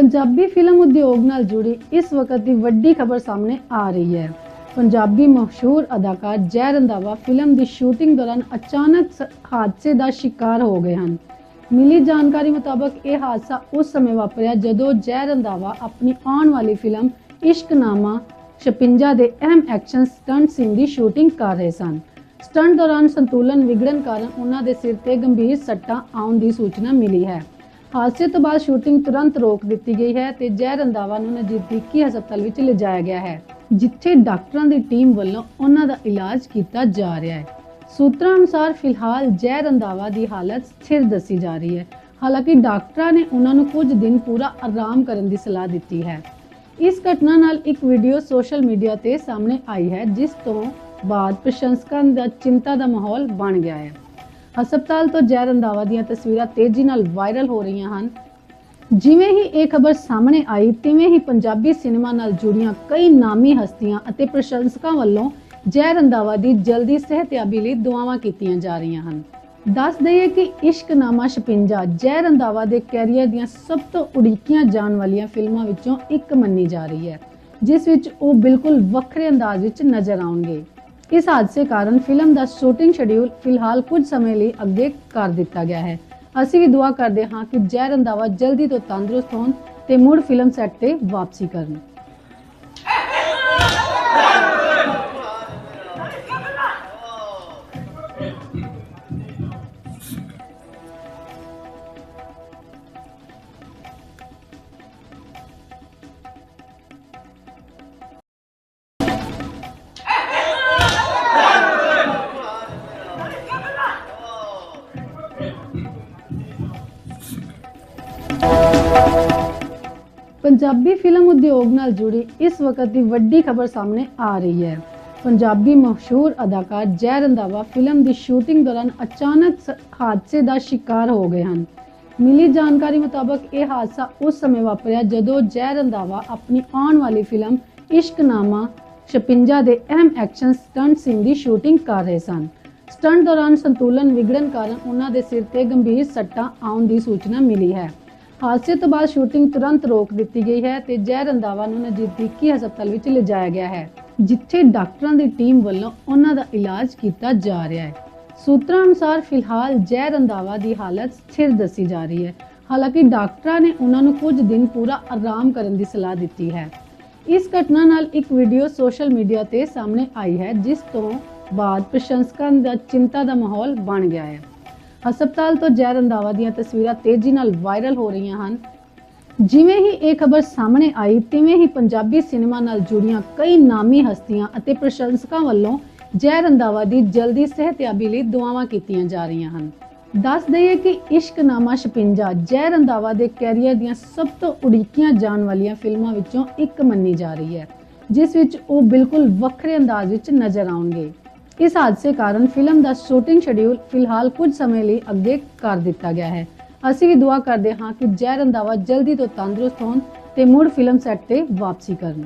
Punjabi film ਉਦਯੋਗ ਨਾਲ ਜੁੜੀ ਇਸ ਵਕਤ ਦੀ ਵੱਡੀ ਖਬਰ ਸਾਹਮਣੇ ਆ ਰਹੀ ਹੈ। ਪੰਜਾਬੀ ਮਸ਼ਹੂਰ ਅਦਾਕਾਰ ਜੈ ਰੰਧਾਵਾ ਫਿਲਮ ਦੀ ਸ਼ੂਟਿੰਗ ਦੌਰਾਨ ਅਚਾਨਕ ਹਾਦਸੇ ਦਾ ਸ਼ਿਕਾਰ ਹੋ ਗਏ ਹਨ। ਮਿਲੀ ਜਾਣਕਾਰੀ ਮੁਤਾਬਕ ਇਹ ਹਾਦਸਾ ਉਸ ਸਮੇਂ ਵਾਪਰਿਆ ਜਦੋਂ ਜੈ ਰੰਧਾਵਾ ਆਪਣੀ ਆਉਣ ਵਾਲੀ ਫਿਲਮ ਇਸ਼ਕਨਾਮਾ 56 ਦੇ ਅਹਿਮ ਐਕਸ਼ਨ ਸਟੰਟ ਸੀਨ ਦੀ ਸ਼ੂਟਿੰਗ ਕਰ ਰਹੇ ਸਨ। ਸਟੰਟ ਦੌਰਾਨ ਸੰਤੁਲਨ ਵਿਗੜਨ ਕਾਰਨ ਉਹਨਾਂ ਦੇ ਸਿਰ ਤੇ ਗੰਭੀਰ ਸੱਟਾਂ ਆਉਣ ਦੀ ਸੂਚਨਾ ਮਿਲੀ ਹੈ। ਹਾਦਸੇ ਤੋਂ ਬਾਅਦ ਸ਼ੂਟਿੰਗ ਤੁਰੰਤ ਰੋਕ ਦਿੱਤੀ ਗਈ ਹੈ ਤੇ ਜੈ ਰੰਧਾਵਾ ਨੂੰ ਨਜ਼ਦੀਕੀ ਹਸਪਤਾਲ ਵਿੱਚ ਲਿਜਾਇਆ ਗਿਆ ਹੈ, ਜਿੱਥੇ ਡਾਕਟਰਾਂ ਦੀ ਟੀਮ ਵੱਲੋਂ ਉਹਨਾਂ ਦਾ ਇਲਾਜ ਕੀਤਾ ਜਾ ਰਿਹਾ ਹੈ। ਸੂਤਰਾਂ ਅਨੁਸਾਰ ਫਿਲਹਾਲ ਜੈ ਰੰਧਾਵਾ ਦੀ ਹਾਲਤ ਸਥਿਰ ਦੱਸੀ ਜਾ ਰਹੀ ਹੈ। ਹਾਲਾਂਕਿ ਡਾਕਟਰਾਂ ਨੇ ਉਹਨਾਂ ਨੂੰ ਕੁਝ ਦਿਨ ਪੂਰਾ ਆਰਾਮ ਕਰਨ ਦੀ ਸਲਾਹ ਦਿੱਤੀ ਹੈ। ਇਸ ਘਟਨਾ ਨਾਲ ਇੱਕ ਵੀਡੀਓ ਸੋਸ਼ਲ ਮੀਡੀਆ ਤੇ ਸਾਹਮਣੇ ਆਈ ਹੈ, ਜਿਸ ਤੋਂ ਬਾਅਦ ਪ੍ਰਸ਼ੰਸਕਾਂ ਦਾ ਚਿੰਤਾ ਦਾ ਮਾਹੌਲ ਬਣ ਗਿਆ ਹੈ। ਹਸਪਤਾਲ ਤੋਂ ਜੈ ਰੰਧਾਵਾ ਦੀਆਂ ਤਸਵੀਰਾਂ ਤੇਜ਼ੀ ਨਾਲ ਵਾਇਰਲ ਹੋ ਰਹੀਆਂ ਹਨ। ਜਿਵੇਂ ਹੀ ਇਹ ਖਬਰ ਸਾਹਮਣੇ ਆਈ, ਤਿਵੇਂ ਹੀ ਪੰਜਾਬੀ ਸਿਨੇਮਾ ਨਾਲ ਜੁੜੀਆਂ ਕਈ ਨਾਮੀ ਹਸਤੀਆਂ ਅਤੇ ਪ੍ਰਸ਼ੰਸਕਾਂ ਵੱਲੋਂ ਜੈ ਰੰਧਾਵਾ ਦੀ ਜਲਦੀ ਸਿਹਤਯਾਬੀ ਲਈ ਦੁਆਵਾਂ ਕੀਤੀਆਂ ਜਾ ਰਹੀਆਂ ਹਨ। ਦੱਸ ਦਈਏ ਕਿ ਇਸ਼ਕਨਾਮਾ 56 ਜੈ ਰੰਧਾਵਾ ਦੇ ਕੈਰੀਅਰ ਦੀਆਂ ਸਭ ਤੋਂ ਉਡੀਕੀਆਂ ਜਾਣ ਵਾਲੀਆਂ ਫਿਲਮਾਂ ਵਿੱਚੋਂ ਇੱਕ ਮੰਨੀ ਜਾ ਰਹੀ ਹੈ, ਜਿਸ ਵਿੱਚ ਉਹ ਬਿਲਕੁਲ ਵੱਖਰੇ ਅੰਦਾਜ਼ ਵਿੱਚ ਨਜ਼ਰ ਆਉਣਗੇ। ਇਸ ਹਾਦਸੇ ਕਾਰਨ ਫਿਲਮ ਦਾ ਸ਼ੂਟਿੰਗ ਸ਼ਡਿਊਲ ਫਿਲਹਾਲ ਕੁਝ ਸਮੇਂ ਲਈ ਅੱਗੇ ਕਰ ਦਿੱਤਾ ਗਿਆ ਹੈ। ਅਸੀਂ ਵੀ ਦੁਆ ਕਰਦੇ ਹਾਂ ਕਿ ਜੈ ਰੰਧਾਵਾ ਜਲਦੀ ਤੋਂ ਤੰਦਰੁਸਤ ਹੋਣ ਤੇ ਮੁੜ ਫਿਲਮ ਸੈੱਟ ਤੇ ਵਾਪਸੀ ਕਰਨ। ਪੰਜਾਬੀ ਫਿਲਮ ਉਦਯੋਗ ਨਾਲ ਜੁੜੀ ਇਸ ਵਕਤ ਦੀ ਵੱਡੀ ਖਬਰ ਸਾਹਮਣੇ ਆ ਰਹੀ ਹੈ। ਪੰਜਾਬੀ ਮਸ਼ਹੂਰ ਅਦਾਕਾਰ ਜੈ ਰੰਧਾਵਾ ਫਿਲਮ ਦੀ ਸ਼ੂਟਿੰਗ ਦੌਰਾਨ ਅਚਾਨਕ ਹਾਦਸੇ ਦਾ ਸ਼ਿਕਾਰ ਹੋ ਗਏ ਹਨ। ਮਿਲੀ ਜਾਣਕਾਰੀ ਮੁਤਾਬਕ ਇਹ ਹਾਦਸਾ ਉਸ ਸਮੇਂ ਵਾਪਰਿਆ ਜਦੋਂ ਜੈ ਰੰਧਾਵਾ ਆਪਣੀ ਆਉਣ ਵਾਲੀ ਫਿਲਮ ਇਸ਼ਕਨਾਮਾ 56 ਦੇ ਅਹਿਮ ਐਕਸ਼ਨ ਸਟੰਟ ਸੀਨ ਦੀ ਸ਼ੂਟਿੰਗ ਕਰ ਰਹੇ ਸਨ। ਸਟੰਟ ਦੌਰਾਨ ਸੰਤੁਲਨ ਵਿਗੜਨ ਕਾਰਨ ਉਹਨਾਂ ਦੇ ਸਿਰ ਤੇ ਗੰਭੀਰ ਸੱਟਾਂ ਆਉਣ ਦੀ ਸੂਚਨਾ ਮਿਲੀ ਹੈ। ਹਾਦਸੇ ਤੋਂ ਬਾਅਦ ਸ਼ੂਟਿੰਗ ਤੁਰੰਤ ਰੋਕ ਦਿੱਤੀ ਗਈ ਹੈ ਤੇ ਜੈ ਰੰਧਾਵਾ ਨੂੰ ਨਜ਼ਦੀਕੀ ਹਸਪਤਾਲ ਵਿੱਚ ਲਿਜਾਇਆ ਗਿਆ ਹੈ, ਜਿੱਥੇ ਡਾਕਟਰਾਂ ਦੀ ਟੀਮ ਵੱਲੋਂ ਉਹਨਾਂ ਦਾ ਇਲਾਜ ਕੀਤਾ ਜਾ ਰਿਹਾ ਹੈ। ਸੂਤਰਾਂ ਅਨੁਸਾਰ ਫਿਲਹਾਲ ਜੈ ਰੰਧਾਵਾ ਦੀ ਹਾਲਤ ਸਥਿਰ ਦੱਸੀ ਜਾ ਰਹੀ ਹੈ। ਹਾਲਾਂਕਿ ਡਾਕਟਰਾਂ ਨੇ ਉਹਨਾਂ ਨੂੰ ਕੁਝ ਦਿਨ ਪੂਰਾ ਆਰਾਮ ਕਰਨ ਦੀ ਸਲਾਹ ਦਿੱਤੀ ਹੈ। ਇਸ ਘਟਨਾ ਨਾਲ ਇੱਕ ਵੀਡੀਓ ਸੋਸ਼ਲ ਮੀਡੀਆ ਤੇ ਸਾਹਮਣੇ ਆਈ ਹੈ, ਜਿਸ ਤੋਂ ਬਾਅਦ ਪ੍ਰਸ਼ੰਸਕਾਂ ਦਾ ਚਿੰਤਾ ਦਾ ਮਾਹੌਲ ਬਣ ਗਿਆ ਹੈ। ਹਸਪਤਾਲ ਤੋਂ ਜੈ ਰੰਧਾਵਾ ਦੀਆਂ ਤਸਵੀਰਾਂ ਤੇਜ਼ੀ ਨਾਲ ਵਾਇਰਲ ਹੋ ਰਹੀਆਂ ਹਨ। ਜਿਵੇਂ ਹੀ ਇਹ ਖਬਰ ਸਾਹਮਣੇ ਆਈ, ਤਿਵੇਂ ਹੀ ਪੰਜਾਬੀ ਸਿਨੇਮਾ ਨਾਲ ਜੁੜੀਆਂ ਕਈ ਨਾਮੀ ਹਸਤੀਆਂ ਅਤੇ ਪ੍ਰਸ਼ੰਸਕਾਂ ਵੱਲੋਂ ਜੈ ਰੰਧਾਵਾ ਦੀ ਜਲਦੀ ਸਿਹਤਯਾਬੀ ਲਈ ਦੁਆਵਾਂ ਕੀਤੀਆਂ ਜਾ ਰਹੀਆਂ ਹਨ। ਦੱਸ ਦਈਏ ਕਿ ਇਸ਼ਕਨਾਮਾ 56 ਜੈ ਰੰਧਾਵਾ ਦੇ ਕੈਰੀਅਰ ਦੀਆਂ ਸਭ ਤੋਂ ਉਡੀਕੀਆਂ ਜਾਣ ਵਾਲੀਆਂ ਫਿਲਮਾਂ ਵਿੱਚੋਂ ਇੱਕ ਮੰਨੀ ਜਾ ਰਹੀ ਹੈ, ਜਿਸ ਵਿੱਚ ਉਹ ਬਿਲਕੁਲ ਵੱਖਰੇ ਅੰਦਾਜ਼ ਵਿੱਚ ਨਜ਼ਰ ਆਉਣਗੇ। ਇਸ ਹਾਦਸੇ ਕਾਰਨ ਫਿਲਮ ਦਾ ਸ਼ੂਟਿੰਗ ਸ਼ਡਿਊਲ ਫਿਲਹਾਲ ਕੁਝ ਸਮੇਂ ਲਈ ਅੱਗੇ ਕਰ ਦਿੱਤਾ ਗਿਆ ਹੈ। ਅਸੀਂ ਵੀ ਦੁਆ ਕਰਦੇ ਹਾਂ ਕਿ ਜੈ ਰੰਧਾਵਾ ਜਲਦੀ ਤੋਂ ਤੰਦਰੁਸਤ ਹੋਣ ਤੇ ਮੁੜ ਫਿਲਮ ਸੈੱਟ ਤੇ ਵਾਪਸੀ ਕਰਨ।